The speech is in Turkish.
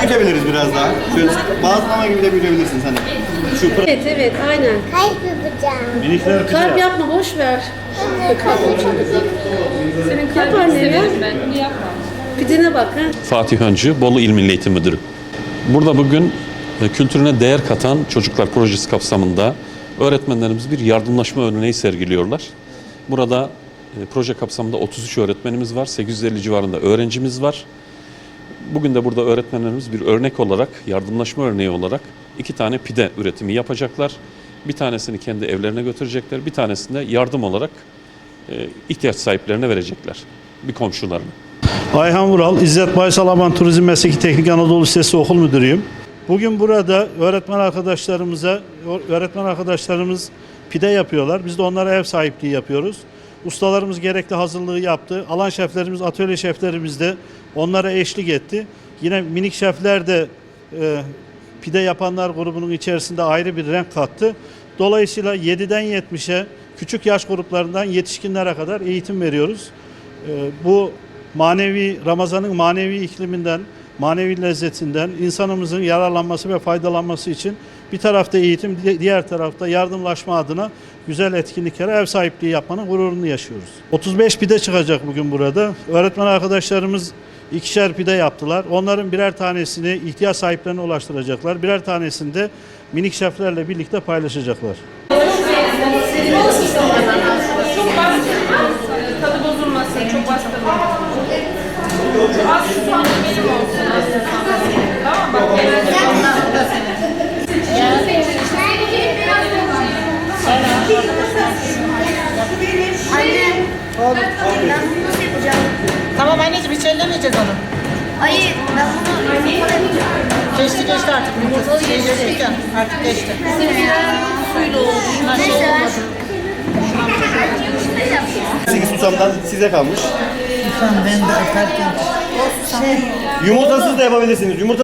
Büyütebiliriz biraz daha. Şöyle bazlama gibi de büyütebilirsin sen. Şu pır- Evet evet aynen. Kalp yapacağım. minikler Kalp yap. yapma boş ver. Senin Yap anne ya. ben. Pidene bak ha. Fatih Öncü, Bolu İl Milli Eğitim Müdürü. Burada bugün e, kültürüne değer katan çocuklar projesi kapsamında öğretmenlerimiz bir yardımlaşma örneği sergiliyorlar. Burada proje kapsamında 33 öğretmenimiz var, 850 civarında öğrencimiz var. Bugün de burada öğretmenlerimiz bir örnek olarak, yardımlaşma örneği olarak iki tane pide üretimi yapacaklar. Bir tanesini kendi evlerine götürecekler, bir tanesini de yardım olarak e, ihtiyaç sahiplerine verecekler. Bir komşularına. Ayhan Vural, İzzet Baysal Aman Turizm Mesleki Teknik Anadolu Lisesi Okul Müdürüyüm. Bugün burada öğretmen arkadaşlarımıza, öğretmen arkadaşlarımız pide yapıyorlar. Biz de onlara ev sahipliği yapıyoruz. Ustalarımız gerekli hazırlığı yaptı. Alan şeflerimiz, atölye şeflerimiz de onlara eşlik etti. Yine minik şefler de e, pide yapanlar grubunun içerisinde ayrı bir renk kattı. Dolayısıyla 7'den 70'e küçük yaş gruplarından yetişkinlere kadar eğitim veriyoruz. Ee, bu manevi Ramazan'ın manevi ikliminden, manevi lezzetinden insanımızın yararlanması ve faydalanması için bir tarafta eğitim, di- diğer tarafta yardımlaşma adına güzel etkinliklere ev sahipliği yapmanın gururunu yaşıyoruz. 35 pide çıkacak bugün burada. Öğretmen arkadaşlarımız ikişer pide yaptılar. Onların birer tanesini ihtiyaç sahiplerine ulaştıracaklar. Birer tanesini de minik şeflerle birlikte paylaşacaklar. Çok bastırma. Tadı bozulmasın. Çok bastırma. Az susam benim olsun. Az susam. Tamam bak. Genelde onlar da senin. Anne. Oğlum. Ben bunu nasıl yapacağım? Tamam anneciğim hiç ellemeyeceğiz onu. Hayır. Ben bunu yumurta yapacağım. Geçti geçti artık. Yumurtalı geçti. Artık geçti. Suyla oldu. Şuna şey olmadı. şunu yapayım. 8 susamdan size kalmış. Lütfen ben de öperken. Yumurtasız da yapabilirsiniz. Yumurta